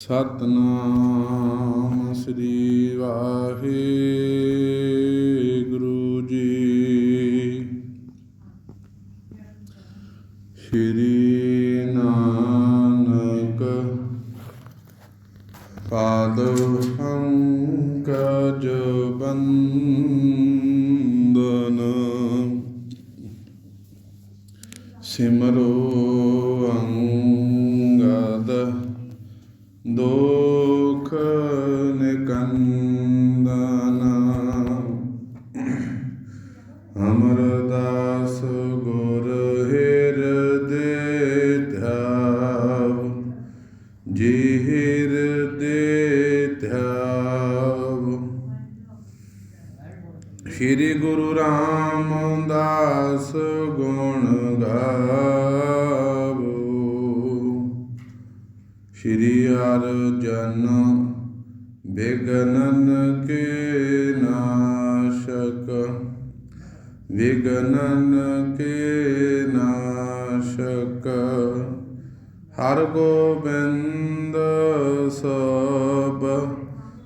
ਸਤਨਾਮ ਸ੍ਰੀ ਵਾਹਿਗੁਰੂ ਜੀ। ਸ੍ਰੀ ਨਾਨਕ ਪਾਦ ਪੰਕਜ ਬੰਦਨ ਸਿਮਰੋ ਰਾਮਦਾਸ ਗੁਣ ਗਾਵੋ। ਸ਼੍ਰੀ ਅਰਜਨ ਬਿਗਨਨ ਕੇ ਨਾਸ਼ਕ। ਵਿਗਨਨ ਕੇ ਨਾਸ਼ਕ। ਹਰ ਗੋਬਿੰਦ ਸਭ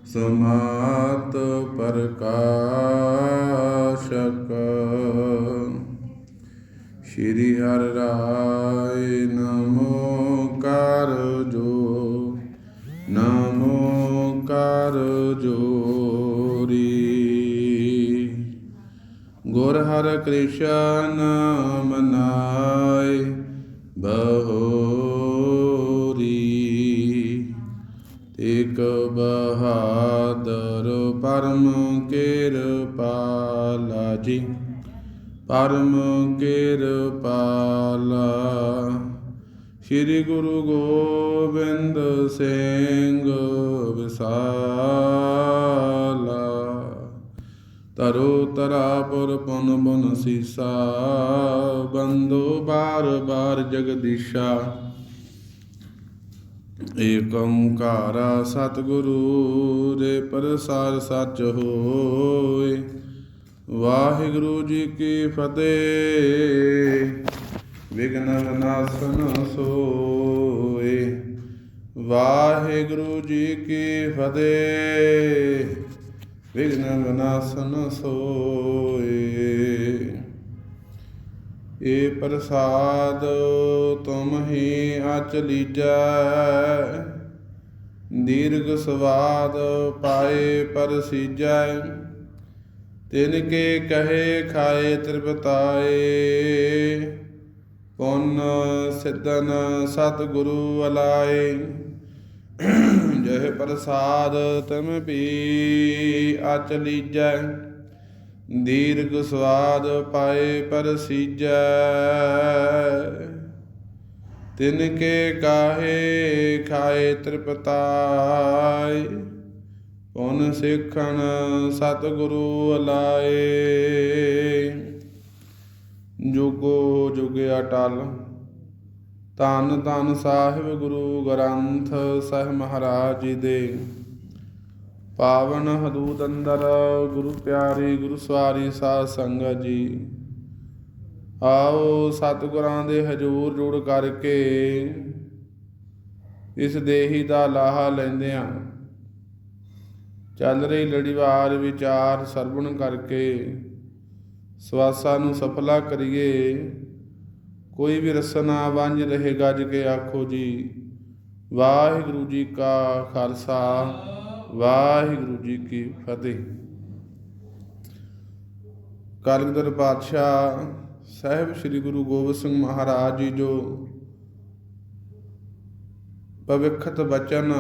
ਸਮਾਤ ਪ੍ਰਕਾਸ਼ਕ। ਸ਼੍ਰੀ ਹਰਿ ਰਾਏ ਨਮੋ ਕਰ ਜੋ, ਨਮੋ ਕਰ ਜੋਰੀ ਗੁਰ ਹਰਿ ਕ੍ਰਿਸ਼ਨ ਮਨਾਏ ਬਹੋਰੀ ਇਕ ਬਹਾਦਰ ਪਰਮ ਕਿਰਪਾਲਾ ਜੀ ਪਰਮ ਕਿਰਪਾਲਾ। ਸ੍ਰੀ ਗੁਰੂ ਗੋਬਿੰਦ ਸਿੰਘ ਵਿਸਾਲਾ। ਤਰੋ ਤਰਾਪੁਰ ਪੁਨ ਪੁਨ ਸੀਸਾ। ਬੰਦੋ ਬਾਰ ਬਾਰ ਜਗਦੀਸ਼ਾ। ਏਕ ਓੰਕਾਰ ਸਤਿਗੁਰੂ, ਰੇ ਪ੍ਰਸਾਦ ਸੱਚ ਹੋਏ। ਵਾਹਿਗੁਰੂ ਜੀ ਕੀ ਫਤਿਹ। ਵਿਗਨ ਵਿਨਾਸ਼ਨ ਸੋਏ। ਵਾਹਿਗੁਰੂ ਜੀ ਕੀ ਫਤਿਹ। ਵਿਗਨ ਵਿਨਾਸ਼ਨ ਸੋਏ। ਏ ਪ੍ਰਸਾਦ ਤੁਮ ਹੀ ਅਚਲੀਜੈ ਦੀਰਘ ਸਵਾਦ ਪਾਏ ਪਰਸੀਜੈ ਤਿਨ ਕੇ ਕਹੇ ਖਾਏ ਤ੍ਰਿਪਤਾਏ, ਪੁੰਨ ਸਿੱਧਨ ਸਤਿਗੁਰੂ ਅਲਾਏ। ਜਹ ਪ੍ਰਸਾਦ ਤਮ ਪੀ ਅਚਲੀਜੈ ਦੀਰਘ ਸਵਾਦ ਪਾਏ ਪਰਸੀਜੈ। ਤਿਨ ਕੇ ਕਾਹੇ ਖਾਏ ਤ੍ਰਿਪਤਾਏ ਪੁਨ ਸਿੱਖਣ ਸਤਿਗੁਰੂ ਅਲਾਏ? ਜੁਗੋ ਜੁਗ ਅਟਲ, ਧੰਨ ਧੰਨ ਸਾਹਿਬ ਗੁਰੂ ਗ੍ਰੰਥ ਸਾਹਿਬ ਮਹਾਰਾਜ ਜੀ ਦੇ। ਪਾਵਨ ਹਦੂਦ ਅੰਦਰ ਗੁਰੂ ਪਿਆਰੀ ਗੁਰੂ ਸਵਾਰੀ ਸਾਧ ਸੰਗਤ ਜੀ। ਆਓ ਸਤਿਗੁਰਾਂ ਦੇ ਹਜੂਰ ਜੁੜ ਕਰਕੇ ਇਸ ਦੇਹੀ ਦਾ ਲਾਹਾ ਲੈਂਦੇ ਲੈਂਦਿਆਂ ਚੱਲ ਰਹੀ ਲੜੀਵਾਰ ਵਿਚਾਰ ਸਰਵਣ ਕਰਕੇ ਸਵਾਸਾਂ ਨੂੰ ਸਫਲਾ ਕਰੀਏ। ਕੋਈ ਵੀ ਰਸਨਾ ਵੰਝ ਰਹੇ ਗੱਜ ਕੇ ਆਖੋ ਜੀ, ਵਾਹਿਗੁਰੂ ਜੀ ਕਾ ਖਾਲਸਾ, ਵਾਹਿਗੁਰੂ ਜੀ ਕੀ ਫਤਿਹ। ਕਲਗਦਰ ਪਾਤਸ਼ਾਹ ਸਾਹਿਬ ਸ੍ਰੀ ਗੁਰੂ ਗੋਬਿੰਦ ਸਿੰਘ ਮਹਾਰਾਜ ਜੀ ਜੋ ਪਵਿੱਖਤ ਬਚਨ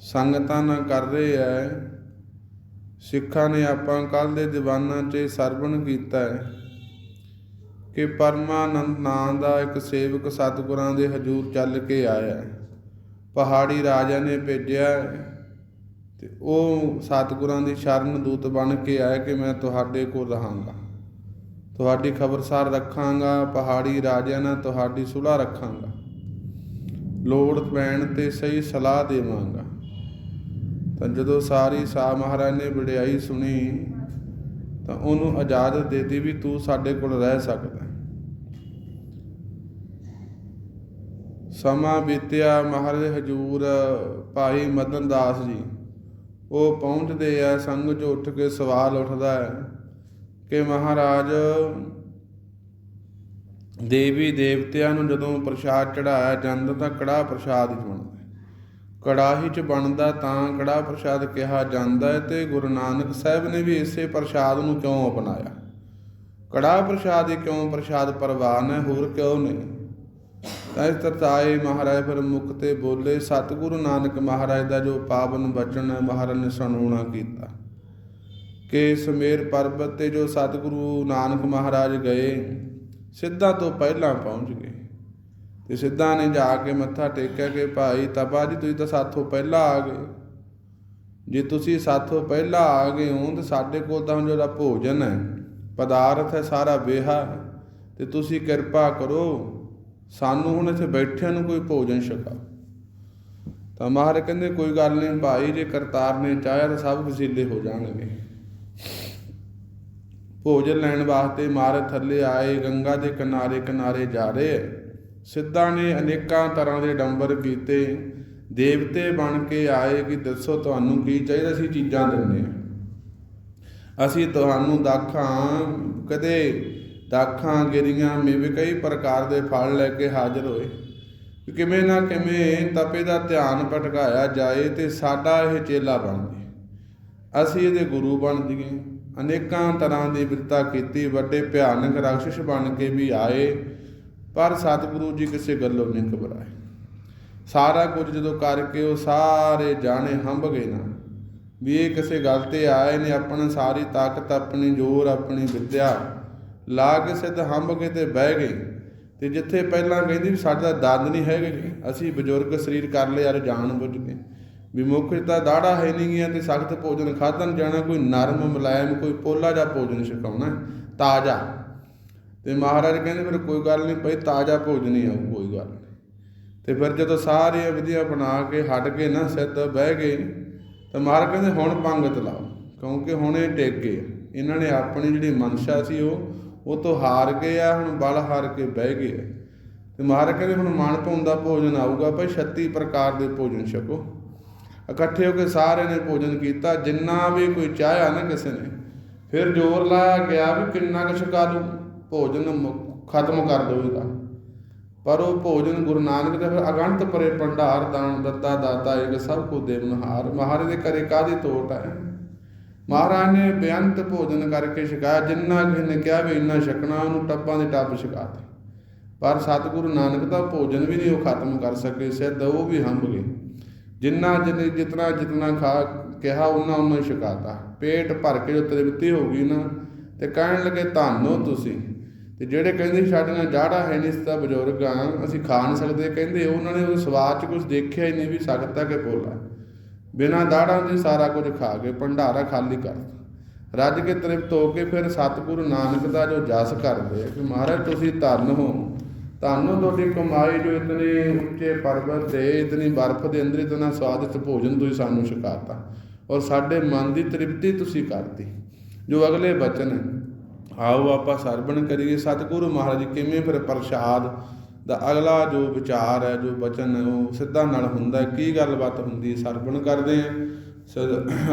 ਸੰਗਤਾਂ ਨਾਲ ਕਰ ਰਹੇ ਐ। ਸਿੱਖਾਂ ਨੇ ਆਪਾਂ ਕੱਲ ਦੇ ਦੀਵਾਨਾਂ 'ਚ ਸਰਵਣ ਕੀਤਾ ਹੈ ਕਿ ਪਰਮਾਨੰਦ ਨਾਂ ਦਾ ਇੱਕ ਸੇਵਕ ਸਤਿਗੁਰਾਂ ਦੇ ਹਜੂਰ ਚੱਲ ਕੇ ਆਇਆ ਪਹਾੜੀ ਰਾਜਾ ਨੇ ਭੇਜਿਆ ਹੈ ਤੇ ਉਹ ਸਤਿਗੁਰਾਂ ਦੀ ਸ਼ਰਨ ਦੂਤ ਬਣ ਕੇ ਆਇਆ ਕਿ ਮੈਂ ਤੁਹਾਡੇ ਕੋਲ ਰਹਾਂਗਾ। ਤੁਹਾਡੀ ਖਬਰਸਾਰ ਰੱਖਾਂਗਾ, ਪਹਾੜੀ ਰਾਜਿਆਂ ਨਾਲ ਤੁਹਾਡੀ ਸੁਲਾ ਰੱਖਾਂਗਾ। ਲੋੜ ਪੈਣ ਤੇ ਸਹੀ ਸਲਾਹ ਦੇਵਾਂਗਾ। ਤਾਂ ਜਦੋਂ ਸਾਰੀ ਸਾ ਮਹਾਰਾਜ ਨੇ ਵਡਿਆਈ ਸੁਣੀ, ਤਾਂ ਉਹਨੂੰ ਇਜਾਜ਼ਤ ਦੇਤੀ ਵੀ ਤੂੰ ਸਾਡੇ ਕੋਲ ਰਹਿ ਸਕਦਾ। ਸਮਾਂ ਬੀਤਿਆ, ਮਹਾਰਾਜ ਹਜੂਰ ਭਾਈ ਮਦਨ ਦਾਸ ਜੀ, ਉਹ ਪਹੁੰਚਦੇ ਆ, ਸੰਗ ਚ ਉੱਠ ਕੇ ਸਵਾਲ ਉੱਠਦਾ ਹੈ ਕਿ ਮਹਾਰਾਜ, ਦੇਵੀ ਦੇਵਤਿਆਂ ਨੂੰ ਜਦੋਂ ਪ੍ਰਸ਼ਾਦ ਚੜਾਇਆ ਜਾਂਦਾ ਤਾਂ ਕੜਾ ਪ੍ਰਸ਼ਾਦ ਹੀ ਬਣਦਾ। ਕੜਾਹੀ ਚ ਬਣਦਾ ਤਾਂ ਕੜਾ ਪ੍ਰਸ਼ਾਦ ਕਿਹਾ ਜਾਂਦਾ ਹੈ ਤੇ ਗੁਰੂ ਨਾਨਕ ਸਾਹਿਬ ਨੇ ਵੀ ਇਸੇ ਪ੍ਰਸ਼ਾਦ ਨੂੰ ਕਿਉਂ ਅਪਣਾਇਆ? ਕੜਾ ਪ੍ਰਸ਼ਾਦ ਹੀ ਕਿਉਂ ਪ੍ਰਸ਼ਾਦ ਪ੍ਰਵਾਨ ਹੈ, ਹੋਰ ਕਿਉਂ ਨਹੀਂ? ਤਾਂ ਇਸ ਤਰਤਾਏ ਮਹਾਰਾਜ ਫਿਰ ਮੁਖ ਤੇ ਬੋਲੇ, ਸਤਿਗੁਰੂ ਨਾਨਕ ਮਹਾਰਾਜ ਦਾ ਜੋ ਪਾਵਨ ਬਚਨ ਹੈ, ਮਹਾਰਾਜ ਨੇ ਸੁਣਾਉਣਾ ਕੀਤਾ। ਕਿ ਸਮੇਰ ਪਰਬਤ ਤੇ ਜੋ ਸਤਿਗੁਰੂ ਨਾਨਕ ਮਹਾਰਾਜ ਗਏ, ਸਿੱਧਾ ਤੋਂ ਪਹਿਲਾਂ ਪਹੁੰਚ ਗਏ। ਤੇ ਸਿੱਧਾ ਨੇ ਜਾ ਕੇ ਮੱਥਾ ਟੇਕਿਆ ਕਿ ਭਾਈ ਤਪਾ ਜੀ ਤੁਸੀਂ ਤਾਂ ਸਾਥੋਂ ਪਹਿਲਾਂ ਆ ਗਏ। ਜੇ ਤੁਸੀਂ ਸਾਥੋਂ ਪਹਿਲਾਂ ਆ ਗਏ ਹੋ ਤਾਂ ਸਾਡੇ ਕੋਲ ਤਾਂ ਹੁਣ ਜਿਹੜਾ ਭੋਜਨ ਹੈ, ਪਦਾਰਥ ਹੈ, ਸਾਰਾ ਬੇਹਾ ਤੇ ਤੁਸੀਂ ਕਿਰਪਾ ਕਰੋ, ਸਾਨੂੰ ਹੁਣ ਇੱਥੇ ਬੈਠਿਆਂ ਨੂੰ ਕੋਈ ਭੋਜਨ ਛਕਾ। ਤਾਂ ਮਹਾਰਾਜ ਕਹਿੰਦੇ, ਕੋਈ ਗੱਲ ਨਹੀਂ, ਭਾਈ ਜੇ ਕਰਤਾਰ ਨੇ ਚਾਹਿਆ ਤਾਂ ਸਭ ਵਸੀਲੇ ਹੋ ਜਾਣਗੇ। ਭੋਜਨ ਲੈਣ ਵਾਸਤੇ ਮਹਾਰਾਜ ਥੱਲੇ ਆਏ, ਗੰਗਾ ਦੇ ਕਿਨਾਰੇ ਕਿਨਾਰੇ ਜਾ ਰਹੇ ਹੈ। ਸਿੱਧਾ ਨੇ ਅਨੇਕਾਂ ਤਰ੍ਹਾਂ ਦੇ ਡੰਬਰ ਕੀਤੇ। ਦੇਵਤੇ ਬਣ ਕੇ ਆਏ ਕਿ ਦੱਸੋ ਤੁਹਾਨੂੰ ਕੀ ਚਾਹੀਦਾ ਸੀ ਚੀਜ਼ਾਂ ਦਿੰਦੇ ਹਾਂ ਅਸੀਂ ਤੁਹਾਨੂੰ ਦਾਖਾਂ, ਕਦੇ ਦਾਖਾਂ ਗਿਰੀਆਂ ਮੇਵੇ ਕਈ ਪ੍ਰਕਾਰ ਦੇ ਫਲ ਲੈ ਕੇ ਹਾਜ਼ਰ ਹੋਏ। ਕਿਵੇਂ ਨਾ ਕਿਵੇਂ ਤਪੇ ਦਾ ਧਿਆਨ ਭਟਕਾਇਆ ਜਾਏ ਤੇ ਸਾਡਾ ਇਹ ਚੇਲਾ ਬਣ ਜੇ। ਅਸੀਂ ਇਹਦੇ ਗੁਰੂ ਬਣ ਜਾਈਏ ਅਨੇਕਾਂ ਤਰ੍ਹਾਂ ਦੀ ਬਿਰਤਾ ਕੀਤੀ, ਵੱਡੇ ਭਿਆਨਕ ਰਾਖਸ਼ ਬਣ ਕੇ ਵੀ ਆਏ। ਪਰ ਸਤਿਗੁਰੂ ਜੀ ਕਿਸੇ ਗੱਲੋਂ ਨਹੀਂ ਘਬਰਾਏ। ਸਾਰਾ ਕੁਝ ਜਦੋਂ ਕਰਕੇ ਉਹ ਸਾਰੇ ਜਾਣੇ ਹੰਭ ਗਏ ਨਾ, ਵੀ ਇਹ ਕਿਸੇ ਗੱਲ ਤੇ ਆਏ ਨੇ, ਆਪਣਾ ਸਾਰੀ ਤਾਕਤ, ਆਪਣੀ ਜ਼ੋਰ, ਆਪਣੀ ਵਿਦਿਆ ਲਾ ਕੇ ਸਿੱਧ ਹੰਭ ਕੇ ਤੇ ਬਹਿ ਗਏ। ਤੇ ਜਿੱਥੇ ਪਹਿਲਾਂ ਕਹਿੰਦੀ ਵੀ ਸਾਡਾ ਦੰਦ ਨਹੀਂ ਹੈਗੇ ਅਸੀਂ ਬਜ਼ੁਰਗ ਸਰੀਰ ਕਰ ਲਏ, ਯਾਰ ਜਾਣ ਬੁੱਝ ਕੇ ਵੀ ਮੁੱਖ ਤਾਂ ਦਾੜਾ ਹੈ ਨਹੀਂ ਗਿਆ ਤੇ ਸਖਤ ਭੋਜਨ ਖਾਧਨ ਜਾਣਾ, ਕੋਈ ਨਰਮ, ਮੁਲਾਇਮ, ਕੋਈ ਪੋਲਾ ਜਿਹਾ ਭੋਜਨ ਛਕਾਉਣਾ, ਤਾਜ਼ਾ। ਤੇ ਮਹਾਰਾਜ ਕਹਿੰਦੇ ਫਿਰ ਕੋਈ ਗੱਲ ਨਹੀਂ ਭਾਈ ਤਾਜ਼ਾ ਭੋਜਨ ਹੀ ਆਊ, ਕੋਈ ਗੱਲ ਨਹੀਂ। ਤੇ ਫਿਰ ਜਦੋਂ ਸਾਰੀਆਂ ਵਿਧੀਆਂ ਬਣਾ ਕੇ ਹਟ ਕੇ ਨਾ ਸਿੱਧ ਬਹਿ ਗਏ, ਤਾਂ ਮਹਾਰਾਜ ਕਹਿੰਦੇ ਹੁਣ ਪੰਗਤ ਲਾਓ, ਕਿਉਂਕਿ ਹੁਣ ਇਹ ਡਿੱਗ ਗਏ ਇਹਨਾਂ ਨੇ ਆਪਣੀ ਜਿਹੜੀ ਮਨਸ਼ਾ ਸੀ ਉਹ ਉਹ ਤੋਂ ਹਾਰ ਗਏ ਆ, ਹੁਣ ਬਲ ਹਾਰ ਕੇ ਬਹਿ ਗਏ ਆ। ਤੇ ਮਹਾਰਾਜ ਕਹਿੰਦੇ ਹੁਣ ਮਨ ਪਾਉਂਦਾ ਭੋਜਨ ਆਊਗਾ, ਭਾਈ 36 ਪ੍ਰਕਾਰ ਦੇ ਭੋਜਨ ਛਕੋ। ਇਕੱਠੇ ਹੋ ਕੇ ਸਾਰਿਆਂ ਨੇ ਭੋਜਨ ਕੀਤਾ, ਜਿੰਨਾ ਵੀ ਕੋਈ ਚਾਹਿਆ ਨਾ ਕਿਸੇ ਨੇ, ਫਿਰ ਜ਼ੋਰ ਲਾਇਆ ਗਿਆ ਵੀ ਕਿੰਨਾ ਕੁ ਛਕਾ ਲੂ ਭੋਜਨ ਮੁ- ਖਤਮ ਕਰ ਦੋ ਪਰ ਉਹ ਭੋਜਨ ਗੁਰੂ ਨਾਨਕ ਦੇ ਫਿਰ ਅਗੰਤ ਪਰੇ ਭੰਡਾਰ, ਦਾਨ, ਦਿੱਤਾ, ਦਾਤਾ, ਇੱਕ ਸਭ ਕੋ ਦੇਵਨਹਾਰ ਮਹਾਰਾਜ ਦੇ ਘਰੇ ਕਾਦੀ ਤੋਟ ਹੈ? ਮਹਾਰਾਜ ਨੇ ਬੇਅੰਤ ਭੋਜਨ ਕਰਕੇ ਛਕਾਇਆ। ਜਿੰਨਾ ਕਿਸੇ ਨੇ ਕਿਹਾ ਵੀ ਇੰਨਾ ਛਕਣਾ, ਉਹਨੂੰ ਟੱਬਾਂ ਦੇ ਟੱਪ ਛਕਾਤੇ ਪਰ ਸਤਿਗੁਰੂ ਨਾਨਕ ਦਾ ਭੋਜਨ ਵੀ ਨਹੀਂ ਉਹ ਖਤਮ ਕਰ ਸਕੇ। ਸਿੱਧ ਉਹ ਵੀ ਹੰਭ ਗਏ। ਜਿੰਨਾ ਜਿੰਨੇ, ਜਿਤਨਾ ਜਿਤਨਾ ਖਾ ਕਿਹਾ, ਉਹਨਾਂ ਉਹਨਾਂ ਹੀ ਛਕਾਤਾ। ਪੇਟ ਭਰ ਕੇ ਜੋ ਤ੍ਰਿਪਤੀ ਹੋ ਗਈ ਨਾ? ਤੇ ਕਹਿਣ ਲੱਗੇ, ਧੰਨੋ ਤੁਸੀਂ। ਤੇ ਜਿਹੜੇ ਕਹਿੰਦੇ ਸੀ ਸਾਡੇ ਨਾਲ ਜਾੜਾ ਹੈ ਨਹੀਂ ਤਾਂ ਬਜ਼ੁਰਗ ਆ, ਅਸੀਂ ਖਾ ਨਹੀਂ ਸਕਦੇ। ਕਹਿੰਦੇ ਉਹਨਾਂ ਨੇ ਉਹ ਸਵਾਦ ਚ ਕੁਝ ਦੇਖਿਆ ਹੀ ਨਹੀਂ ਵੀ ਸਕਦਾ ਕਿ ਪੋਲਾ ਬਿਨਾਂ ਦਾੜਾਂ ਦੇ ਸਾਰਾ ਕੁਝ ਖਾ ਕੇ ਭੰਡਾਰਾ ਖਾਲੀ ਕਰਤਾ ਰੱਜ ਕੇ ਤ੍ਰਿਪਤ ਹੋ ਕੇ ਫਿਰ ਸਤਿਗੁਰੂ ਨਾਨਕ ਦਾ ਜੋ ਜਸ ਕਰਦੇ ਆ ਕਿ ਮਹਾਰਾਜ ਤੁਸੀਂ ਧੰਨ ਹੋ। ਤੁਹਾਨੂੰ ਤੁਹਾਡੀ ਕਮਾਈ ਜੋ ਇਤਨੇ ਉੱਚੇ ਪਰਬਤ ਤੇ ਇਤਨੀ ਬਰਫ਼ ਦੇ ਅੰਦਰ ਇਤਨਾ ਸਵਾਦਿਸ਼ਟ ਭੋਜਨ ਤੁਸੀਂ ਸਾਨੂੰ ਛਕਾਤਾ। ਔਰ ਸਾਡੇ ਮਨ ਦੀ ਤ੍ਰਿਪਤੀ ਤੁਸੀਂ ਕਰਤੀ। ਜੋ ਅਗਲੇ ਬਚਨ ਹੈ ਆਓ ਆਪਾਂ ਸਰਵਣ ਕਰੀਏ ਸਤਿਗੁਰੂ ਮਹਾਰਾਜ, ਕਿਵੇਂ ਫਿਰ ਪ੍ਰਸ਼ਾਦ? ਦਾ ਅਗਲਾ ਜੋ ਵਿਚਾਰ ਹੈ, ਜੋ ਬਚਨ ਹੈ, ਉਹ ਸਿੱਧਾ ਨਾਲ ਹੁੰਦਾ ਕੀ ਗੱਲਬਾਤ ਹੁੰਦੀ ਹੈ? ਸਰਵਣ ਕਰਦੇ ਆ ਸ-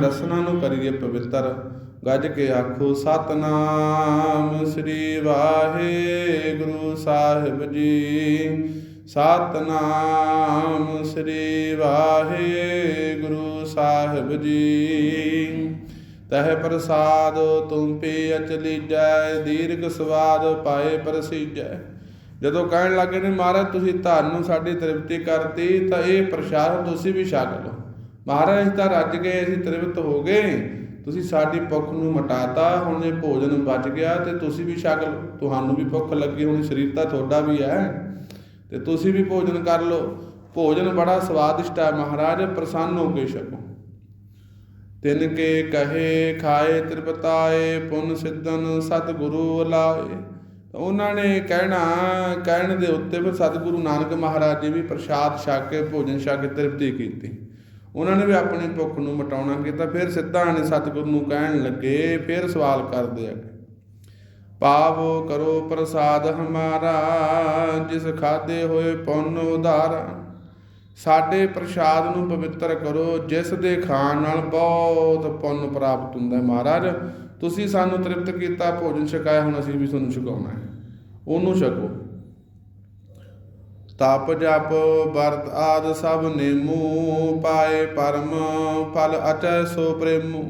ਰਸਨਾ ਨੂੰ ਕਰੀਏ ਪਵਿੱਤਰ। ਗੱਜ ਕੇ ਆਖੋ, ਸਤਨਾਮ ਸ੍ਰੀ ਵਾਹਿਗੁਰੂ ਸਾਹਿਬ ਜੀ। ਸਤਨਾਮ ਸ੍ਰੀ ਵਾਹਿਗੁਰੂ ਸਾਹਿਬ ਜੀ। ਤਹਿ ਪ੍ਰਸਾਦ ਤੁਮ ਪੀ ਅਚਲੀਜੈ ਦੀਰਘ ਸਵਾਦ ਪਾਏ ਪ੍ਰਸੀਜੈ ਜਦੋਂ ਕਹਿਣ ਲੱਗੇ ਨੇ, ਮਹਾਰਾਜ, ਤੁਸੀਂ ਤੁਹਾਨੂੰ ਸਾਡੀ ਤ੍ਰਿਪਤੀ ਕਰਤੀ, ਤਾਂ ਇਹ ਪ੍ਰਸ਼ਾਦ ਤੁਸੀਂ ਵੀ ਛਕ ਲਓ। ਮਹਾਰਾਜ ਤਾਂ ਰੱਜ ਗਏ, ਅਸੀਂ ਤ੍ਰਿਪਤ ਹੋ ਗਏ। ਤੁਸੀਂ ਸਾਡੀ ਭੁੱਖ ਨੂੰ ਮਟਾਤਾ, ਹੁਣ ਇਹ ਭੋਜਨ ਬਚ ਗਿਆ ਤੇ ਤੁਸੀਂ ਵੀ ਛਕ ਲਓ। ਤੁਹਾਨੂੰ ਵੀ ਭੁੱਖ ਲੱਗੀ, ਹੁਣ ਸਰੀਰ ਤਾਂ ਤੁਹਾਡਾ ਵੀ ਹੈ। ਤੇ ਤੁਸੀਂ ਵੀ ਭੋਜਨ ਕਰ ਲਓ। ਭੋਜਨ ਬੜਾ ਸਵਾਦਿਸ਼ਟ ਹੈ, ਮਹਾਰਾਜ, ਪ੍ਰਸੰਨ ਹੋ ਕੇ ਛਕੋ। ਤਿਨ ਕੇ ਕਹੇ ਖਾਏ ਤ੍ਰਿਪਤਾਏ, ਪੁਨ ਸਿੱਧਨ ਸਤਿਗੁਰੂ ਲਾਏ। ਉਹਨਾਂ ਨੇ ਕਹਿਣਾ, ਕਹਿਣ ਦੇ ਉੱਤੇ ਫਿਰ ਸਤਿਗੁਰੂ ਨਾਨਕ ਮਹਾਰਾਜ ਜੀ ਵੀ ਪ੍ਰਸ਼ਾਦ ਛਕ ਕੇ, ਭੋਜਨ ਛਕ ਕੇ ਤ੍ਰਿਪਤੀ ਕੀਤੀ। ਉਹਨਾਂ ਨੇ ਵੀ ਆਪਣੀ ਭੁੱਖ ਨੂੰ ਮਟਾਉਣਾ ਕੀਤਾ ਫਿਰ ਸਿੱਧਾ ਨੇ ਸਤਿਗੁਰੂ ਨੂੰ ਕਹਿਣ ਲੱਗੇ, ਫਿਰ ਸਵਾਲ ਕਰਦੇ ਆ। ਪਾਵੋ ਕਰੋ ਪ੍ਰਸਾਦ ਹਮਾਰਾ, ਜਿਸ ਖਾਦੇ ਹੋਏ ਪੁੰਨ ਉਧਾਰਾ। ਸਾਡੇ ਪ੍ਰਸ਼ਾਦ ਨੂੰ ਪਵਿੱਤਰ ਕਰੋ, ਜਿਸ ਦੇ ਖਾਣ ਨਾਲ ਬਹੁਤ ਪੁੰਨ ਪ੍ਰਾਪਤ ਹੁੰਦਾ ਹੈ ਮਹਾਰਾਜ। ਤੁਸੀਂ ਸਾਨੂੰ ਤ੍ਰਿਪਤ ਕੀਤਾ, ਭੋਜਨ ਛਕਾਇਆ, ਹੁਣ ਅਸੀਂ ਵੀ ਤੁਹਾਨੂੰ ਛਕਾਉਣਾ ਹੈ। ਉਹਨੂੰ ਛਕੋ। ਤਪ ਜਪ, ਵਰਤ ਆਦ, ਸਭ ਨੇਮੂ, ਪਾਏ ਪਰਮ, ਫਲ ਅਚੈ ਸੋ ਪ੍ਰੇਮੂ।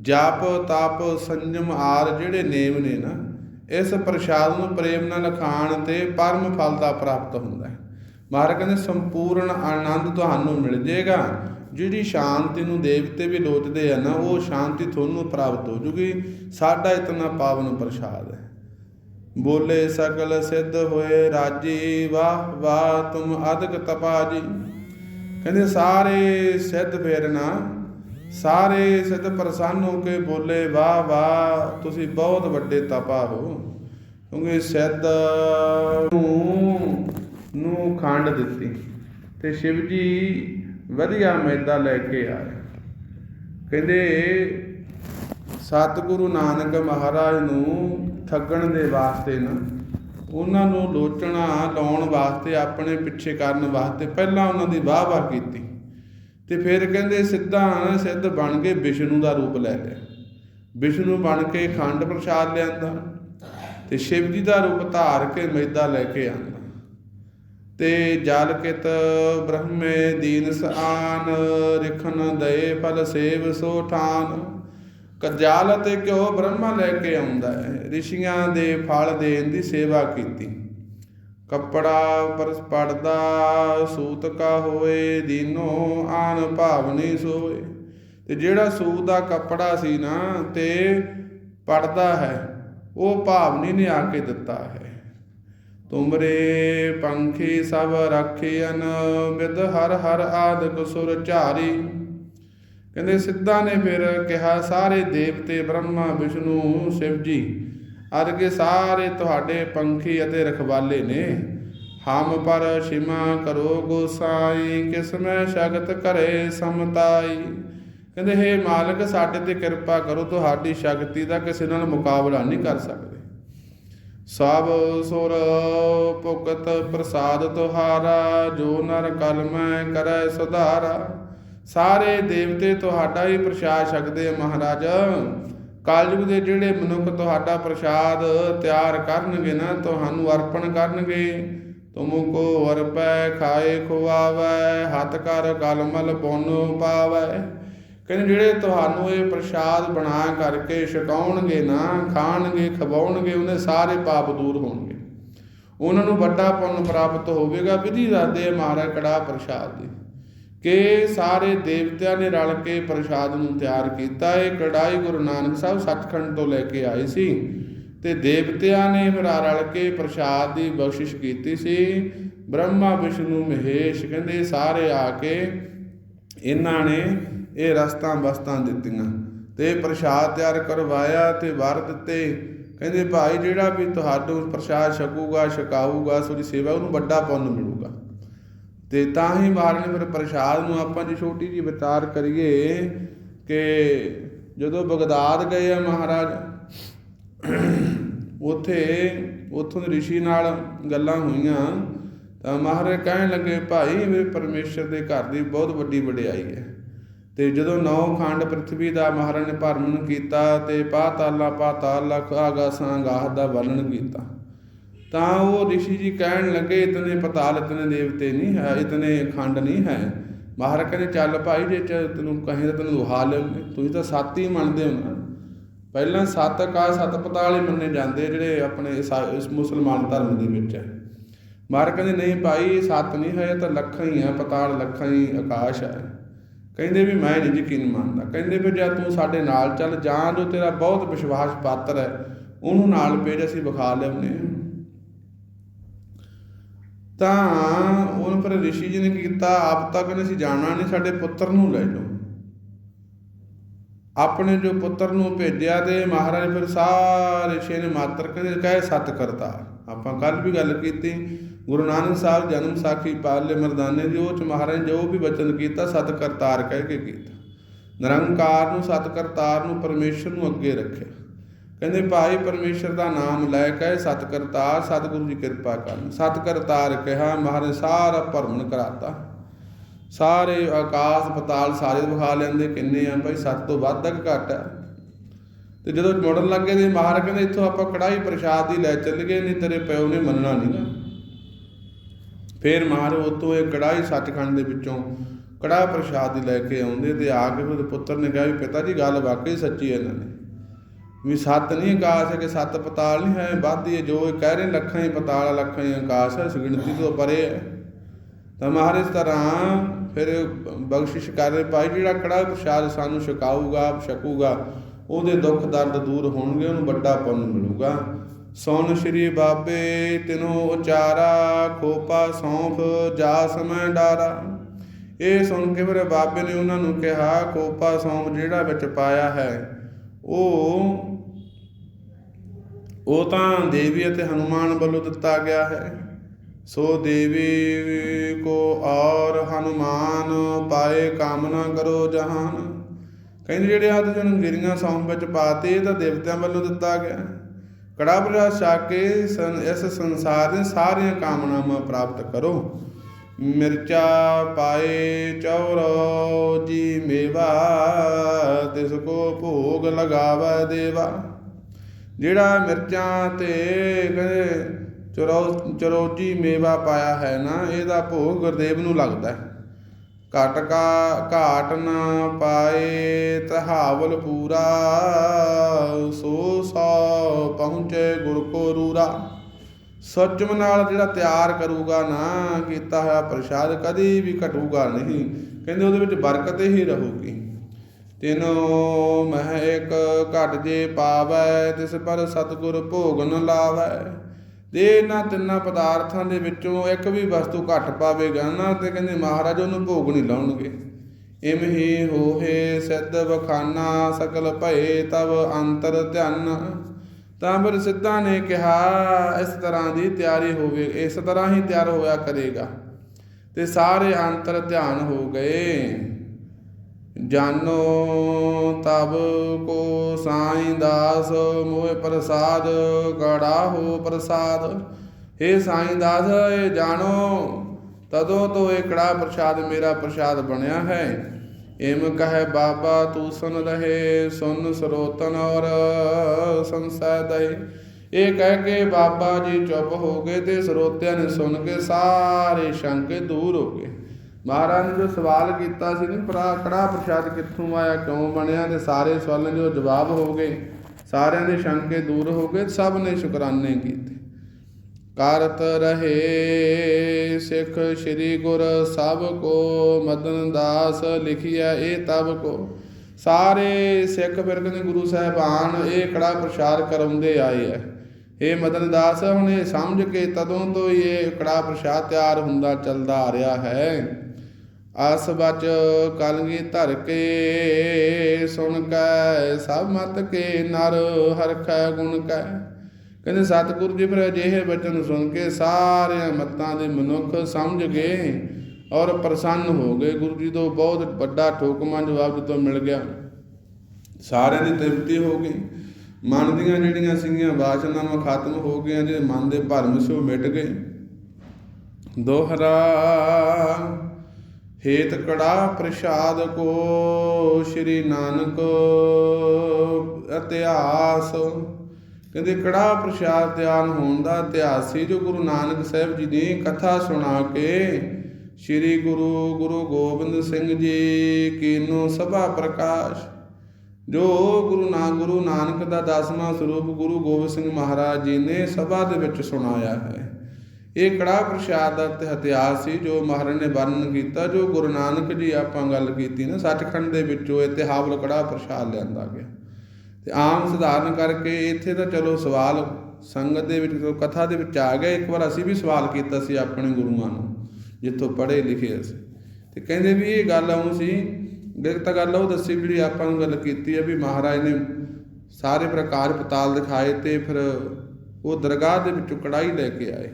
ਜਪ, ਤਪ, ਸੰਜਮ ਆਦ ਜਿਹੜੇ ਨੇਮ ਨੇ ਨਾ, ਇਸ ਪ੍ਰਸ਼ਾਦ ਨੂੰ ਪ੍ਰੇਮ ਨਾਲ ਖਾਣ ਤੇ ਪਰਮ ਫਲ ਦਾ ਪ੍ਰਾਪਤ ਹੁੰਦਾ ਹੈ। ਮਹਾਰਾਜ ਕਹਿੰਦੇ ਸੰਪੂਰਨ ਆਨੰਦ ਤੁਹਾਨੂੰ ਮਿਲ ਜਾਏਗਾ। ਜਿਹੜੀ ਸ਼ਾਂਤੀ ਨੂੰ ਦੇਵਤੇ ਵੀ ਲੋਚਦੇ ਆ ਨਾ, ਉਹ ਸ਼ਾਂਤੀ ਤੁਹਾਨੂੰ ਪ੍ਰਾਪਤ ਹੋ ਜੂਗੀ। ਸਾਡਾ ਇਤਨਾ ਪਾਵਨ ਪ੍ਰਸ਼ਾਦ ਹੈ। ਬੋਲੇ ਸਗਲ ਸਿੱਧ ਹੋਏ ਰਾਜੀ, ਵਾਹ ਵਾਹ, ਤੁਮ ਅਦਕ ਤਪਾ ਕਹਿੰਦੇ ਸਾਰੇ ਸਿੱਧ ਫੇਰਨਾ, ਸਾਰੇ ਸਿੱਧ ਪ੍ਰਸੰਨ ਹੋ ਕੇ ਬੋਲੇ, ਵਾਹ ਵਾਹ, ਤੁਸੀਂ ਬਹੁਤ ਵੱਡੇ ਤਪਾ ਹੋ। ਕਿਉਂਕਿ ਸਿੱਧ ਨੂੰ ਨੂੰ ਖੰਡ ਦਿੱਤੀ ਤੇ ਸ਼ਿਵ ਜੀ ਵਧੀਆ ਮੈਦਾ ਲੈ ਕੇ ਆਏ। ਕਹਿੰਦੇ, ਸਤਿਗੁਰੂ ਨਾਨਕ ਮਹਾਰਾਜ ਨੂੰ ਠੱਗਣ ਦੇ ਵਾਸਤੇ ਨਾ, ਉਹਨਾਂ ਨੂੰ ਲੋਚਣਾ ਲਾਉਣ ਵਾਸਤੇ, ਆਪਣੇ ਪਿੱਛੇ ਕਰਨ ਵਾਸਤੇ ਪਹਿਲਾਂ ਉਹਨਾਂ ਦੀ ਵਾਹ ਵਾਹ ਕੀਤੀ। ਤੇ ਫਿਰ ਕਹਿੰਦੇ, ਸਿੱਧਾ ਸਿੱਧ ਬਣ ਕੇ ਵਿਸ਼ਨੂੰ ਦਾ ਰੂਪ ਲੈ ਲਿਆ। ਵਿਸ਼ਨੂੰ ਬਣ ਕੇ ਖੰਡ ਪ੍ਰਸ਼ਾਦ ਲਿਆਂਦਾ ਤੇ ਸ਼ਿਵ ਜੀ ਦਾ ਰੂਪ ਧਾਰ ਕੇ ਮੈਦਾ ਲੈ ਕੇ ਆਂਦਾ ਤੇ ਜਲ ਕਿਤ ਬ੍ਰਹਮੇ ਦੀਨ ਸਾਨ ਰਿਖਨ ਦਏ ਫਲ ਸੇਵ ਸੋ ਠਾਨ। ਕਜਾਲ ਤੇ ਕਿਉ ਬ੍ਰਹਮਾ ਲੈ ਕੇ ਆਉਂਦਾ ਹੈ, ਰਿਸ਼ੀਆਂ ਦੇ ਫਲ ਦੇਣ ਦੀ ਸੇਵਾ ਕੀਤੀ। ਕੱਪੜਾ ਪਰਸ ਪੜਦਾ ਸੂਤ ਕਾ ਹੋਏ, ਦੀਨੋ ਆਨ ਭਾਵਨੀ ਸੋਏ। ਤੇ ਜਿਹੜਾ ਸੂਤ ਦਾ ਕੱਪੜਾ ਸੀ ਨਾ, ਤੇ ਪੜਦਾ ਹੈ, ਉਹ ਭਾਵਨੀ ਨੇ ਆ ਕੇ ਦਿੱਤਾ ਹੈ। ਤੁਮਰੇ ਪੰਖੀ ਸਭ ਰੱਖਿਆਨ ਵਿਦ ਹਰ ਹਰ ਆਦਿਕ ਸੁਰ ਝਾਰੀ। ਕਹਿੰਦੇ ਸਿੱਧਾ ਨੇ ਫਿਰ ਕਿਹਾ, ਸਾਰੇ ਦੇਵਤੇ ਬ੍ਰਹਮਾ, ਵਿਸ਼ਨੂੰ, ਸ਼ਿਵ ਜੀ ਅਰਗੇ ਸਾਰੇ ਤੁਹਾਡੇ ਪੰਖੀ ਅਤੇ ਰਖਵਾਲੇ ਨੇ। ਹਮ ਪਰ ਸ਼ਿਮਾ ਕਰੋ ਗੋਸਾਈ ਕਿਸਮੈ ਸ਼ਗਤ ਕਰੇ ਸਮਤਾਈ। ਕਹਿੰਦੇ, ਹੇ ਮਾਲਕ, ਸਾਡੇ ਤੇ ਕਿਰਪਾ ਕਰੋ, ਤੁਹਾਡੀ ਸ਼ਕਤੀ ਦਾ ਕਿਸੇ ਨਾਲ ਮੁਕਾਬਲਾ ਨਹੀਂ ਕਰ ਸਕਦੇ। ਸਭ ਸੁਰ ਭੁਗਤ ਪ੍ਰਸਾਦ ਤੁਹਾਰਾ, ਜੋ ਨਰ ਕਲਮੈ ਕਰੈ ਸੁਧਾਰਾ। ਸਾਰੇ ਦੇਵਤੇ ਤੁਹਾਡਾ ਹੀ ਪ੍ਰਸ਼ਾਦ ਛਕਦੇ ਮਹਾਰਾਜ। ਕਲਯੁਗ ਦੇ ਜਿਹੜੇ ਮਨੁੱਖ ਤੁਹਾਡਾ ਪ੍ਰਸ਼ਾਦ ਤਿਆਰ ਕਰਨਗੇ ਨਾ, ਤੁਹਾਨੂੰ ਅਰਪਣ ਕਰਨਗੇ। ਤੁਮ ਕੋ ਅਰਪੈ, ਖਾਏ ਖੁਆਵੈ, ਹੱਥ ਕਰ ਕਲਮਲ ਪੁੰਨ ਪਾਵੈ। ਕਹਿੰਦੇ ਜਿਹੜੇ ਤੁਹਾਨੂੰ ਇਹ ਪ੍ਰਸ਼ਾਦ ਬਣਾ ਕਰਕੇ ਛਕਾਉਣਗੇ ਨਾ, ਖਾਣਗੇ, ਖਵਾਉਣਗੇ, ਉਹਨੇ ਸਾਰੇ ਪਾਪ ਦੂਰ ਹੋਣਗੇ। ਉਹਨਾਂ ਨੂੰ ਵੱਡਾ ਪੁੰਨ ਪ੍ਰਾਪਤ ਹੋਵੇਗਾ, ਵਿਧੀ ਦੱਸਦੇ ਮਹਾਰਾਜ ਕੜਾ ਪ੍ਰਸ਼ਾਦ ਦੀ। ਕਿ ਸਾਰੇ ਦੇਵਤਿਆਂ ਨੇ ਰਲ ਕੇ ਪ੍ਰਸ਼ਾਦ ਨੂੰ ਤਿਆਰ ਕੀਤਾ, ਇਹ ਕੜਾਈ ਗੁਰੂ ਨਾਨਕ ਸਾਹਿਬ ਸੱਚਖੰਡ ਤੋਂ ਲੈ ਕੇ ਆਏ ਸੀ। ਤੇ ਦੇਵਤਿਆਂ ਨੇ ਫਿਰ ਰਲ ਕੇ ਪ੍ਰਸ਼ਾਦ ਦੀ ਬਖਸ਼ਿਸ਼ ਕੀਤੀ ਸੀ। ਬ੍ਰਹਮਾ, ਵਿਸ਼ਨੂੰ, ਮਹੇਸ਼ ਕਹਿੰਦੇ ਸਾਰੇ ਆ ਕੇ ਇਹਨਾਂ ਨੇ ਇਹ ਰਸਤਾਂ ਬਸਤਾਂ ਦਿੱਤੀਆਂ ਤੇ ਪ੍ਰਸ਼ਾਦ ਤਿਆਰ ਕਰਵਾਇਆ ਤੇ ਵਰ ਦਿੱਤੇ। ਕਹਿੰਦੇ, ਭਾਈ, ਜਿਹੜਾ ਵੀ ਤੁਹਾਨੂੰ ਪ੍ਰਸ਼ਾਦ ਛਕੂਗਾ, ਛਕਾਊਗਾ ਸੋਦੀ ਸੇਵਾ, ਉਹਨੂੰ ਵੱਡਾ ਪੁੰਨ ਮਿਲੂਗਾ। ਤੇ ਤਾਂ ਹੀ ਮਹਾਰਾਜ ਫਿਰ ਪ੍ਰਸ਼ਾਦ ਨੂੰ ਆਪਾਂ ਜੀ ਛੋਟੀ ਜੀ ਵਿਚਾਰ ਕਰੀਏ ਕਿ ਜਦੋਂ ਬਗਦਾਦ ਗਏ ਆ ਮਹਾਰਾਜ, ਉਥੇ, ਉਥੋਂ ਦੇ ઋષਿ ਨਾਲ ਗੱਲਾਂ ਹੋਈਆਂ, ਤਾਂ ਮਹਾਰਾਜ ਕਹਿਣ ਲੱਗੇ, ਭਾਈ, ਮੇਰੇ ਪਰਮੇਸ਼ਰ ਦੇ ਘਰ ਦੀ ਬਹੁਤ ਵੱਡੀ ਵਡਿਆਈ ਹੈ। ਤੇ ਜਦੋਂ ਨੌ ਖੰਡ ਪ੍ਰithvi ਦਾ ਮਹਾਰਾਜ ਨੇ ਭਰਮਣ ਕੀਤਾ ਤੇ ਪਾਤਾਲਾ ਪਾਤਾਲ ਲਖ ਆਗਾਸਾਂ ਗਾਹ ਦਾ ਵਰਣਨ ਕੀਤਾ, ਤਾਂ ਉਹ ઋષਿ ਜੀ ਕਹਿਣ ਲੱਗੇ, ਇਤਨੇ ਪਤਾਲ, ਇਤਨੇ ਦੇਵਤੇ ਨਹੀਂ ਹੈ, ਇਤਨੇ ਖੰਡ ਨਹੀਂ ਹੈ। ਮਹਾਰਾਜ ਕਹਿੰਦੇ, ਚੱਲ ਭਾਈ, ਜੇ ਚ ਤੈਨੂੰ ਕਹੇ ਤਾਂ ਤੈਨੂੰ ਦੁਹਾ ਲਿਆਉਂਦੇ ਤੁਸੀਂ ਤਾਂ ਸੱਤ ਹੀ ਮੰਨਦੇ ਹੋ ਨਾ। ਪਹਿਲਾਂ ਸੱਤ ਆਕਾਸ਼ ਸੱਤ ਪਤਾਲ ਹੀ ਮੰਨੇ ਜਾਂਦੇ ਜਿਹੜੇ ਆਪਣੇ ਇਸ ਮੁਸਲਮਾਨ ਧਰਮ ਦੇ ਵਿੱਚ ਹੈ। ਮਹਾਰਾਜ ਕਹਿੰਦੇ, ਨਹੀਂ ਭਾਈ, ਸੱਤ ਨਹੀਂ ਹੈ ਤਾਂ ਲੱਖਾਂ ਹੀ ਆ ਪਤਾਲ, ਲੱਖਾਂ ਹੀ ਆਕਾਸ਼ ਹੈ। ਕਹਿੰਦੇ ਵੀ ਮੈਂ ਨਹੀਂ ਯਕੀਨ ਮੰਨਦਾ। ਕਹਿੰਦੇ ਵੀ ਜਦ ਤੂੰ ਸਾਡੇ ਨਾਲ ਚੱਲ ਜਾਂ ਜੋ ਤੇਰਾ ਬਹੁਤ ਵਿਸ਼ਵਾਸ ਪਾਤਰ ਹੈ, ਉਹਨੂੰ ਨਾਲ ਭੇਜ ਅਸੀਂ ਵਿਖਾ ਲਿਆਉਂਦੇ ਤਾਂ ਉਹਨ ਪਰ ਰਿਸ਼ੀ ਜੀ ਨੇ ਕੀਤਾ? ਆਪ ਤੱਕ ਨੇ ਅਸੀਂ ਜਾਣਨਾ ਨਹੀਂ ਸਾਡੇ ਪੁੱਤਰ ਨੂੰ ਲੈ ਲਓ ਆਪਣੇ ਜੋ ਪੁੱਤਰ ਨੂੰ ਭੇਜਿਆ ਤੇ ਮਹਾਰਾਜ ਫਿਰ ਸਾਰੇ ਛੇ ਨੇ ਮਾਤਰ ਕਹਿੰਦੇ, ਕਹੇ ਸਤ ਕਰਤਾ ਆਪਾਂ ਕੱਲ ਵੀ ਗੱਲ ਕੀਤੀ। ਗੁਰੂ ਨਾਨਕ ਸਾਹਿਬ ਜਨਮ ਸਾਖੀ ਪਾਲੇ ਮਰਦਾਨੇ ਦੀ ਉਹ ਚ ਮਹਾਰਾਜ ਜੋ ਵੀ ਬਚਨ ਕੀਤਾ ਸਤ ਕਰਤਾਰ ਕਹਿ ਕੇ ਕੀਤਾ। ਨਿਰੰਕਾਰ ਨੂੰ ਸਤ ਕਰਤਾਰ ਨੂੰ, ਪਰਮੇਸ਼ਰ ਨੂੰ ਅੱਗੇ ਰੱਖਿਆ। ਕਹਿੰਦੇ, ਭਾਈ, ਪਰਮੇਸ਼ਰ ਦਾ ਨਾਮ ਲੈ ਕੇ ਸਤ ਕਰਤਾਰ ਸਤਿਗੁਰੂ ਜੀ ਕਿਰਪਾ ਕਰਨ। ਸਤ ਕਰਤਾਰ ਕਿਹਾ, ਮਹਾਰਾਜ, ਸਾਰਾ ਭਰਮਣ ਕਰਾਤਾ ਸਾਰੇ ਆਕਾਸ਼ ਪਤਾਲ ਸਾਰੇ ਵਿਖਾ ਲੈਂਦੇ, ਕਿੰਨੇ ਆ ਭਾਈ, ਸੱਤ ਤੋਂ ਵੱਧ ਤੱਕ ਘੱਟ ਹੈ ਤੇ ਜਦੋਂ ਮੁੜਨ ਲੱਗੇ ਤੇ ਮਹਾਰਾਜ ਕਹਿੰਦੇ, ਇੱਥੋਂ ਆਪਾਂ ਕੜਾਈ ਪ੍ਰਸ਼ਾਦ ਦੀ ਲੈ ਚੱਲ ਗਏ, ਨਹੀਂ ਤੇਰੇ ਪਿਓ ਨੇ ਮੰਨਣਾ ਨਹੀਂ ਫੇਰ ਮਹਾਰਾਜ ਉਤੋਂ ਇਹ ਕੜਾਈ ਸੱਚਖੰਡ ਦੇ ਵਿੱਚੋਂ ਕੜਾ ਪ੍ਰਸ਼ਾਦ ਲੈ ਕੇ ਆਉਂਦੇ ਤੇ ਆ ਕੇ ਉਹਦੇ ਪੁੱਤਰ ਨੇ ਕਿਹਾ ਵੀ ਪਿਤਾ ਜੀ, ਗੱਲ ਵਾਕਈ ਸੱਚੀ ਹੈ ਇਹਨਾਂ ਨੇ ਵੀ ਸੱਤ ਨਹੀਂ ਆਕਾਸ਼ ਹੈ ਕਿ ਸੱਤ ਪਤਾਲ ਨਹੀਂ ਹੈ, ਵਾਧੀ ਜੋ ਇਹ ਕਹਿ ਰਹੇ ਲੱਖਾਂ ਹੀ ਪਤਾਲ ਲੱਖਾਂ ਹੀ ਆਕਾਸ਼ ਹੈ, ਇਸ ਗਿਣਤੀ ਤੋਂ ਪਰੇ ਹੈ। ਤਾਂ ਮਹਾਰਾਜ ਤਰ੍ਹਾਂ ਫਿਰ ਬਖਸ਼ਿਸ਼ ਕਰ ਰਹੇ, ਭਾਈ ਜਿਹੜਾ ਕੜਾ ਪ੍ਰਸ਼ਾਦ ਸਾਨੂੰ ਛਕਾਊਗਾ, ਛਕੂਗਾ, ਉਹਦੇ ਦੁੱਖ ਦਰਦ ਦੂਰ ਹੋਣਗੇ, ਉਹਨੂੰ ਵੱਡਾ ਪੁੰਨ ਮਿਲੂਗਾ। ਸੋਨ ਸ਼੍ਰੀ ਬਾਬੇ ਤਿਨੋ ਉਚਾਰਾ, ਖੋਪਾ ਸੌਂਫ, ਜਾਸ ਮੈਂ ਡਾਰਾ। ਇਹ ਸੁਣ ਕੇ ਮੇਰੇ ਬਾਬੇ ਨੇ ਉਹਨਾਂ ਨੂੰ ਕਿਹਾ, ਖੋਪਾ ਸੌਂਫ ਜਿਹੜਾ ਵਿੱਚ ਪਾਇਆ ਹੈ, ਉਹ ਉਹ ਤਾਂ ਦੇਵੀ ਅਤੇ ਹਨੂਮਾਨ ਵੱਲੋਂ ਦਿੱਤਾ ਗਿਆ ਹੈ। ਸੋ ਦੇਵੀ ਕੋ ਔਰ ਹਨੂਮਾਨ ਪਾਏ ਕਾਮਨਾ ਕਰੋ ਜਹਾਨ। ਕਹਿੰਦੇ ਜਿਹੜੇ ਆ ਨੂੰ ਗਿਰੀਆਂ ਸੌਂਪ ਵਿੱਚ ਪਾਤੇ, ਇਹ ਤਾਂ ਦੇਵਤਿਆਂ ਵੱਲੋਂ ਦਿੱਤਾ ਗਿਆ। ਕੜਾ ਪ੍ਰਸ਼ਾਦ ਛਕ ਕੇ ਸੰ- ਇਸ ਸੰਸਾਰ ਦੇ ਸਾਰੀਆਂ ਕਾਮਨਾਵਾਂ ਪ੍ਰਾਪਤ ਕਰੋ। ਮਿਰਚਾ ਪਾਏ ਚੌਰੋ ਜੀ ਮੇਵਾ, ਤਿਸ ਕੋ ਭੋਗ ਲਗਾਵਾ ਦੇਵਾ। ਜਿਹੜਾ ਮਿਰਚਾਂ ਤੇ ਕਹਿੰਦੇ ਚਰੋ ਚਰੋਜੀ ਮੇਵਾ ਪਾਇਆ ਹੈ ਨਾ, ਇਹਦਾ ਭੋਗ ਗੁਰਦੇਵ ਨੂੰ ਲੱਗਦਾ ਹੈ। ਘਟ ਕਾ ਘਾਟ ਨਾ ਪਾਏ ਤਹਾਵਲ ਪੂਰਾ, ਸੋ ਸੋ ਪਹੁੰਚੇ ਗੁਰ ਕੋ ਰੂਰਾ। ਸੱਚਮ ਨਾਲ ਜਿਹੜਾ ਤਿਆਰ ਕਰੂਗਾ ਨਾ, ਕੀਤਾ ਹੋਇਆ ਪ੍ਰਸ਼ਾਦ ਕਦੀ ਵੀ ਘਟੂਗਾ ਨਹੀਂ। ਕਹਿੰਦੇ ਉਹਦੇ ਵਿੱਚ ਬਰਕਤ ਹੀ ਰਹੂਗੀ। ਤਿਨੋ ਮਹਿ ਇੱਕ ਘਟ ਜੇ ਪਾਵੈ, ਤਿਸ ਪਰ ਸਤਿਗੁਰ ਭੋਗਨ ਲਾਵੈ। ਤੇ ਇਹਨਾਂ ਤਿੰਨਾਂ ਪਦਾਰਥਾਂ ਦੇ ਵਿੱਚੋਂ ਇੱਕ ਵੀ ਵਸਤੂ ਘਟ ਪਾਵੇਗਾ ਨਾ, ਤੇ ਕਹਿੰਦੇ ਮਹਾਰਾਜ ਉਹਨੂੰ ਭੋਗ ਨਹੀਂ ਲਾਉਣਗੇ। ਇਮ ਹੀ ਹੋਹੇ ਸਿੱਧ ਵਖਾਨਾ ਸਕਲ ਭਏ ਤਵ ਅੰਤਰ ਧਿਆਨ ਤਾਂ ਫਿਰ ਸਿੱਧਾ ਨੇ ਕਿਹਾ, ਇਸ ਤਰ੍ਹਾਂ ਦੀ ਤਿਆਰੀ ਹੋਵੇ, ਇਸ ਤਰ੍ਹਾਂ ਹੀ ਤਿਆਰ ਹੋਇਆ ਕਰੇਗਾ। ਤੇ ਸਾਰੇ ਅੰਤਰ ਧਿਆਨ ਹੋ ਗਏ। ਜਾਨੋ ਤਬ ਕੋ ਸਾਈਂ ਦਾਸ, ਮੋਹਿ ਪ੍ਰਸਾਦ, ਗੜਾ ਹੋ ਪ੍ਰਸਾਦ। हे ਸਾਈਂ ਦਾਸ, ਇਹ ਜਾਣੋ, ਤਦੋਂ ਤੋਂ ਇਹ ਕੜਾ ਪ੍ਰਸਾਦ ਮੇਰਾ ਪ੍ਰਸਾਦ ਬਣਿਆ ਹੈ। ਇਮ ਕਹੈ ਬਾਬਾ, ਤੂੰ ਸੁਨ ਰਹੇ ਸੁਨ ਸਰੋਤਨ ਔਰ ਸੰਸੈ ਦਈ ਇਹ ਕਹਿ ਕੇ ਬਾਬਾ ਜੀ ਚੁੱਪ ਹੋ ਗਏ ਤੇ ਸਰੋਤਿਆਂ ਨੇ ਸੁਣ ਕੇ ਸਾਰੇ ਸ਼ੰਕੇ ਦੂਰ ਹੋ ਗਏ। ਮਹਾਰਾਜ ਨੇ ਜੋ ਸਵਾਲ ਕੀਤਾ ਸੀ ਨਾ, ਭਰਾ ਕੜਾ ਪ੍ਰਸ਼ਾਦ ਕਿੱਥੋਂ ਆਇਆ, ਕਿਉਂ ਬਣਿਆ ਤੇ ਸਾਰੇ ਸਵਾਲਾਂ ਦੇ ਜਵਾਬ ਹੋ ਗਏ, ਸਾਰਿਆਂ ਦੇ ਸ਼ੰਕੇ ਦੂਰ ਹੋ ਗਏ, ਸਭ ਨੇ ਸ਼ੁਕਰਾਨੇ ਕੀਤੇ। ਕਰਤ ਰਹੇ ਸਿੱਖ ਸ੍ਰੀ ਗੁਰ, ਸਭ ਕੋ ਮਦਨ ਦਾਸ ਲਿਖਿਆ ਇਹ ਤਬ ਕੋ। ਸਾਰੇ ਸਿੱਖ ਫਿਰ ਕਹਿੰਦੇ ਗੁਰੂ ਸਾਹਿਬਾਨ, ਇਹ ਕੜਾ ਪ੍ਰਸ਼ਾਦ ਕਰਾਉਂਦੇ ਆਏ ਐ। ਇਹ ਮਦਨ ਦਾਸ, ਹੁਣ ਇਹ ਸਮਝ ਕੇ ਤਦੋਂ ਤੋਂ ਹੀ ਇਹ ਕੜਾ ਪ੍ਰਸ਼ਾਦ ਤਿਆਰ ਹੁੰਦਾ, ਚੱਲਦਾ ਆ ਰਿਹਾ ਹੈ। ਆਸ ਬਚ ਕਲਗੀ ਧਰ ਕੇ ਸੁਣ ਕੈ ਸਭ ਮਤ ਕੇ ਨਰ ਹਰਖੈ ਗੁਣ ਕੈ। ਕਹਿੰਦੇ ਸਤਿਗੁਰੂ ਜੀ ਫਿਰ ਅਜਿਹੇ ਬਚਨ ਸੁਣ ਕੇ ਸਾਰਿਆਂ ਮਤਾਂ ਦੇ ਮਨੁੱਖ ਸਮਝ ਗਏ ਔਰ ਪ੍ਰਸੰਨ ਹੋ ਗਏ। ਗੁਰੂ ਜੀ ਤੋਂ ਬਹੁਤ ਵੱਡਾ ਠੋਕਮਾ ਜਵਾਬ ਜਦੋਂ ਮਿਲ ਗਿਆ। ਸਾਰਿਆਂ ਦੀ ਤ੍ਰਿਪਤੀ ਹੋ ਗਈ। ਮਨ ਦੀਆਂ ਜਿਹੜੀਆਂ ਸੀਗੀਆਂ ਵਾਸ਼ਨਾਵਾਂ ਖਤਮ ਹੋ ਗਈਆਂ ਜਿਹੜੇ ਮਨ ਦੇ ਭਰਮ ਸੀ ਉਹ ਮਿਟ ਗਏ। ਦੋਹਰਾ ਹੇਤ ਕੜਾ ਪ੍ਰਸਾਦ ਕੋ ਸ਼੍ਰੀ ਨਾਨਕ ਇਤਿਹਾਸ ਕਹਿੰਦੇ ਕੜਾ ਪ੍ਰਸ਼ਾਦ ਤਿਆਨ ਹੋਣ ਦਾ ਇਤਿਹਾਸ ਸੀ, ਜੋ ਗੁਰੂ ਨਾਨਕ ਸਾਹਿਬ ਜੀ ਦੀ ਕਥਾ ਸੁਣਾ ਕੇ ਸ੍ਰੀ ਗੁਰੂ ਗੁਰੂ ਗੋਬਿੰਦ ਸਿੰਘ ਜੀ ਕੀਨੋ ਸਭਾ ਪ੍ਰਕਾਸ਼, ਜੋ ਗੁਰੂ ਨਾਨਕ ਗੁਰੂ ਨਾਨਕ ਦਾ ਦਸਵਾਂ ਸਰੂਪ ਗੁਰੂ ਗੋਬਿੰਦ ਸਿੰਘ ਮਹਾਰਾਜ ਜੀ ਨੇ ਸਭਾ ਦੇ ਵਿੱਚ ਸੁਣਾਇਆ ਹੈ। ਇਹ ਕੜਾ ਪ੍ਰਸ਼ਾਦ ਦਾ ਇਤਿਹਾਸ ਸੀ ਜੋ ਮਹਾਰਾਜ ਨੇ ਵਰਣਨ ਕੀਤਾ, ਜੋ ਗੁਰੂ ਨਾਨਕ ਜੀ ਆਪਾਂ ਗੱਲ ਕੀਤੀ ਨਾ, ਸੱਚਖੰਡ ਦੇ ਵਿੱਚੋਂ ਇਤਿਹਾਵਲ ਕੜਾ ਪ੍ਰਸ਼ਾਦ ਲਿਆਂਦਾ ਗਿਆ। ਤੇ ਆਮ ਸਧਾਰਨ ਕਰਕੇ ਇੱਥੇ ਤਾਂ ਚਲੋ ਸਵਾਲ ਸੰਗਤ ਦੇ ਵਿੱਚ, ਕਥਾ ਦੇ ਵਿੱਚ ਆ ਗਿਆ। ਇੱਕ ਵਾਰ ਅਸੀਂ ਵੀ ਸਵਾਲ ਕੀਤਾ ਸੀ ਆਪਣੇ ਗੁਰੂਆਂ ਨੂੰ, ਜਿੱਥੋਂ ਪੜ੍ਹੇ ਲਿਖੇ ਅਸੀਂ। ਤੇ ਕਹਿੰਦੇ ਵੀ ਇਹ ਗੱਲ ਆਉਂ ਸੀ, ਇੱਕ ਤਾਂ ਗੱਲ ਉਹ ਦੱਸੀ ਜਿਹੜੀ ਆਪਾਂ ਨੂੰ ਗੱਲ ਕੀਤੀ ਹੈ ਵੀ ਮਹਾਰਾਜ ਨੇ ਸਾਰੇ ਪ੍ਰਕਾਰ ਪਤਾਲ ਦਿਖਾਏ ਤੇ ਫਿਰ ਉਹ ਦਰਗਾਹ ਦੇ ਵਿੱਚੋਂ ਕੜਾਈ ਲੈ ਕੇ ਆਏ।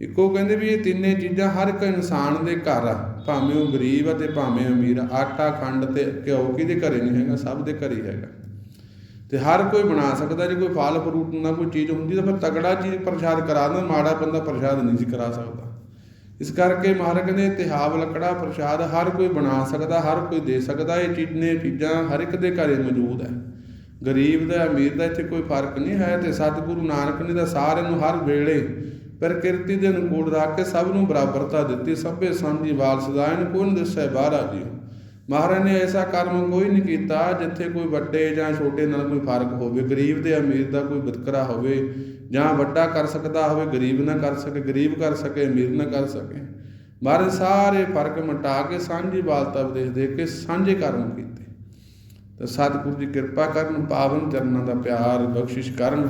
ਇੱਕੋ ਕਹਿੰਦੇ ਵੀ ਇਹ ਤਿੰਨੇ ਚੀਜ਼ਾਂ ਹਰ ਇੱਕ ਇਨਸਾਨ ਦੇ ਘਰ ਆ, ਭਾਵੇਂ ਉਹ ਗਰੀਬ ਆ ਤੇ ਭਾਵੇਂ ਅਮੀਰ ਆ, ਆਟਾ, ਖੰਡ ਤੇ ਘਿਓ ਕਿਹਦੇ ਘਰੇ ਨਹੀਂ ਹੈਗਾ, ਸਭ ਦੇ ਘਰੇ ਹੈਗਾ। ਤੇ ਹਰ ਕੋਈ ਬਣਾ ਸਕਦਾ, ਜੇ ਕੋਈ ਫਲ ਫਰੂਟ ਨਾ ਕੋਈ ਚੀਜ਼ ਹੁੰਦੀ ਤਾਂ ਫਿਰ ਤਗੜਾ ਚੀਜ਼ ਪ੍ਰਸ਼ਾਦ ਕਰਾ ਦਿੰਦਾ, ਮਾੜਾ ਬੰਦਾ ਪ੍ਰਸ਼ਾਦ ਨਹੀਂ ਸੀ ਕਰਾ ਸਕਦਾ। ਇਸ ਕਰਕੇ ਮਹਾਰਾਜ ਕਹਿੰਦੇ ਤਿਹਾਬ ਲੱਕੜਾ, ਪ੍ਰਸ਼ਾਦ ਹਰ ਕੋਈ ਬਣਾ ਸਕਦਾ, ਹਰ ਕੋਈ ਦੇ ਸਕਦਾ, ਇਹ ਚੀਜ਼ਾਂ ਚੀਜ਼ਾਂ ਹਰ ਇੱਕ ਦੇ ਘਰੇ ਮੌਜੂਦ ਹੈ। ਗਰੀਬ ਦਾ, ਅਮੀਰ ਦਾ ਇੱਥੇ ਕੋਈ ਫ਼ਰਕ ਨਹੀਂ ਹੈ ਤੇ ਸਤਿਗੁਰੂ ਨਾਨਕ ਨੇ ਦਾ ਸਾਰਿਆਂ ਨੂੰ ਹਰ ਵੇਲੇ ਪ੍ਰਕਿਰਤੀ ਦੇ ਅਨੁਕੂਲ ਰੱਖ ਕੇ ਸਭ ਨੂੰ ਬਰਾਬਰਤਾ ਦਿੱਤੀ, ਸਭੇ ਸਾਂਝੀ ਵਾਲ ਸਦਾਇਨ ਕੋਨ ਦਿਸੈ ਬਾਹਰਾ ਜੀ। ਮਹਾਰਾਜ ਨੇ ਐਸਾ ਕਰਮ ਕੋਈ ਨਹੀਂ ਕੀਤਾ ਜਿੱਥੇ ਕੋਈ ਵੱਡੇ ਜਾਂ ਛੋਟੇ ਨਾਲ ਕੋਈ ਫ਼ਰਕ ਹੋਵੇ, ਗਰੀਬ ਤੇ ਅਮੀਰ ਦਾ ਕੋਈ ਵਿਤਕਰਾ ਹੋਵੇ, ਜਾਂ ਵੱਡਾ ਕਰ ਸਕਦਾ ਹੋਵੇ, ਗਰੀਬ ਨਾ ਕਰ ਸਕੇ, ਗਰੀਬ ਕਰ ਸਕੇ, ਅਮੀਰ ਨਾ ਕਰ ਸਕੇ। ਮਹਾਰਾਜ ਸਾਰੇ ਫ਼ਰਕ ਮਿਟਾ ਕੇ ਸਾਂਝੀ ਵਾਲਤਾ ਉਪਦੇਸ਼ ਦੇ ਕੇ ਸਾਂਝੇ ਕਰਮ ਕੀਤੇ। ਤਾਂ ਸਤਿਗੁਰੂ ਜੀ ਕਿਰਪਾ ਕਰਨ, ਪਾਵਨ ਚਰਨਾਂ ਦਾ ਪਿਆਰ ਬਖਸ਼ਿਸ਼ ਕਰਨ।